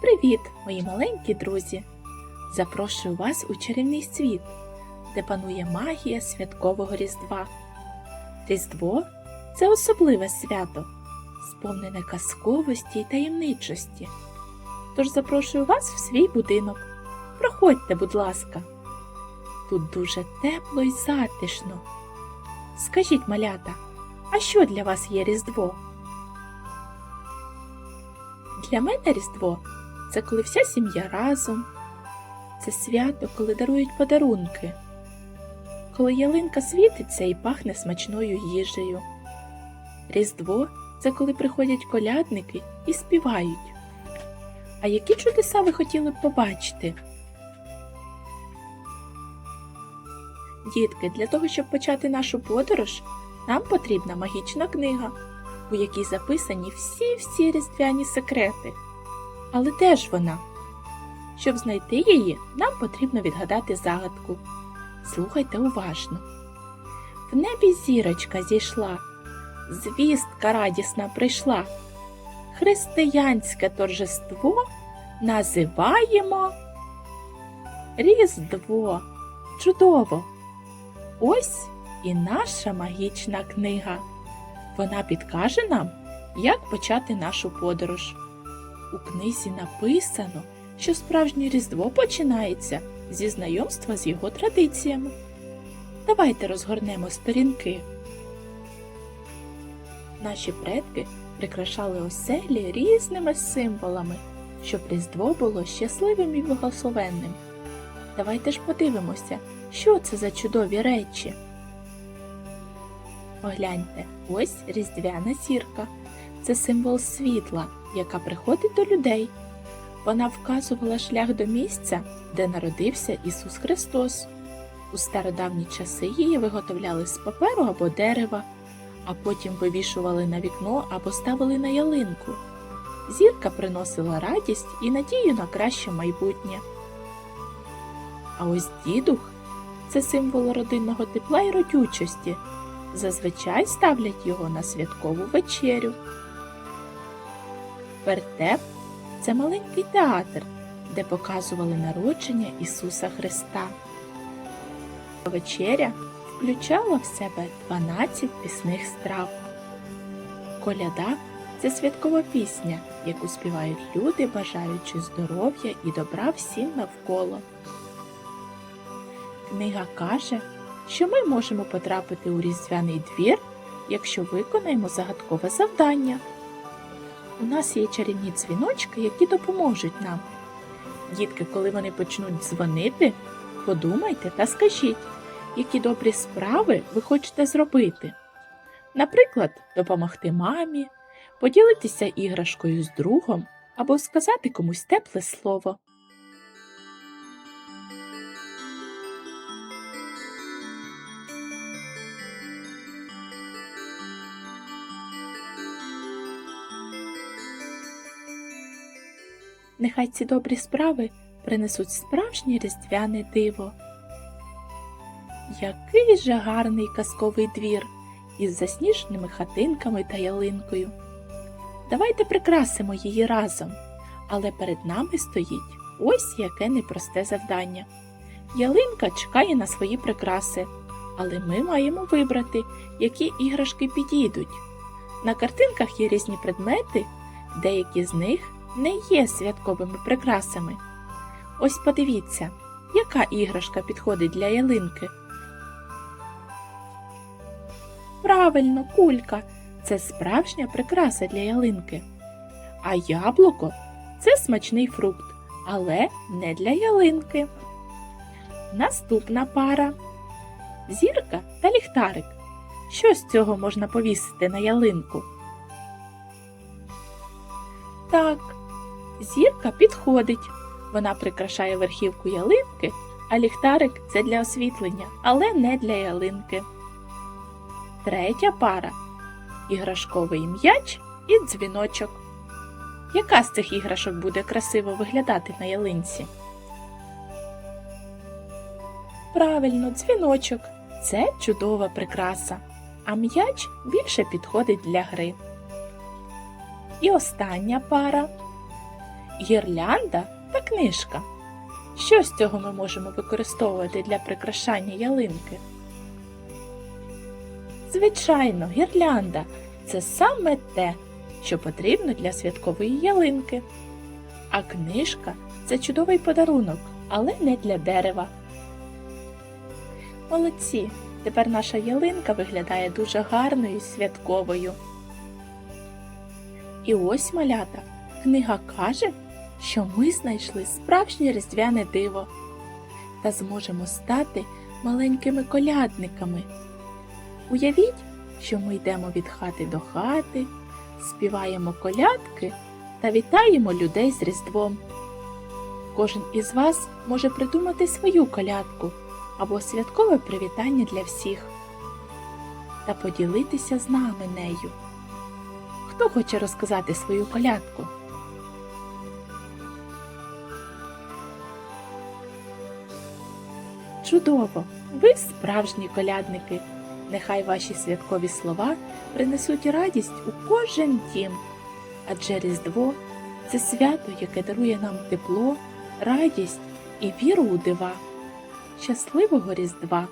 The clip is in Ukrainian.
Привіт, мої маленькі друзі! Запрошую вас у чарівний світ, де панує магія святкового Різдва. Різдво це особливе свято, сповнене казковості й таємничості. Тож запрошую вас в свій будинок. Проходьте, будь ласка. Тут дуже тепло й затишно. Скажіть, малята, а що для вас є Різдво? Для мене Різдво це коли вся сім'я разом. Це свято, коли дарують подарунки, коли ялинка світиться і пахне смачною їжею. Різдво це коли приходять колядники і співають. А які чудеса ви хотіли б побачити? Дітки, для того, щоб почати нашу подорож, нам потрібна магічна книга, у якій записані всі-всі різдвяні секрети. Але де ж вона? Щоб знайти її, нам потрібно відгадати загадку. Слухайте уважно. В небі зірочка зійшла, звістка радісна прийшла. Християнське торжество називаємо Різдво. Чудово! Ось і наша магічна книга. Вона підкаже нам, як почати нашу подорож. У книзі написано, що справжнє Різдво починається зі знайомства з його традиціями. Давайте розгорнемо сторінки. Наші предки прикрашали оселі різними символами, щоб Різдво було щасливим і благословенним. Давайте ж подивимося, що це за чудові речі. Погляньте, ось різдвяна зірка. Це символ світла, яка приходить до людей. Вона вказувала шлях до місця, де народився Ісус Христос. У стародавні часи її виготовляли з паперу або дерева, а потім вивішували на вікно або ставили на ялинку. Зірка приносила радість і надію на краще майбутнє. А ось дідух це символ родинного тепла і родючості. Зазвичай ставлять його на святкову вечерю. Вертеп це маленький театр, де показували народження Ісуса Христа. Вечеря включала в себе 12 пісних страв. Коляда це святкова пісня, яку співають люди, бажаючи здоров'я і добра всім навколо. Книга каже, що ми можемо потрапити у різдвяний двір, якщо виконаємо загадкове завдання. У нас є чарівні дзвіночки, які допоможуть нам. Дітки, коли вони почнуть дзвонити, подумайте та скажіть, які добрі справи ви хочете зробити. Наприклад, допомогти мамі, поділитися іграшкою з другом або сказати комусь тепле слово. Нехай ці добрі справи принесуть справжнє різдвяне диво. Який же гарний казковий двір із засніженими хатинками та ялинкою. Давайте прикрасимо її разом, але перед нами стоїть ось яке непросте завдання. Ялинка чекає на свої прикраси, але ми маємо вибрати, які іграшки підійдуть. На картинках є різні предмети, деякі з них не є святковими прикрасами. Ось подивіться, яка іграшка підходить для ялинки. Правильно, кулька це справжня прикраса для ялинки. А яблуко це смачний фрукт, але не для ялинки. Наступна пара зірка та ліхтарик. Що з цього можна повісити на ялинку? Так, зірка підходить. Вона прикрашає верхівку ялинки, а ліхтарик це для освітлення, але не для ялинки. Третя пара іграшковий м'яч і дзвіночок. Яка з цих іграшок буде красиво виглядати на ялинці? Правильно, дзвіночок це чудова прикраса, а м'яч більше підходить для гри. І остання пара гірлянда та книжка. Що з цього ми можемо використовувати для прикрашання ялинки? Звичайно, гірлянда це саме те, що потрібно для святкової ялинки. А книжка це чудовий подарунок, але не для дерева. Молодці! Тепер наша ялинка виглядає дуже гарною і святковою. І ось малята, книга каже, що ми знайшли справжнє різдвяне диво та зможемо стати маленькими колядниками. Уявіть, що ми йдемо від хати до хати, співаємо колядки та вітаємо людей з Різдвом. Кожен із вас може придумати свою колядку або святкове привітання для всіх та поділитися з нами нею. Хто хоче розказати свою колядку? Чудово! Ви справжні колядники. Нехай ваші святкові слова принесуть радість у кожен дім. Адже Різдво це свято, яке дарує нам тепло, радість і віру у дива. Щасливого Різдва!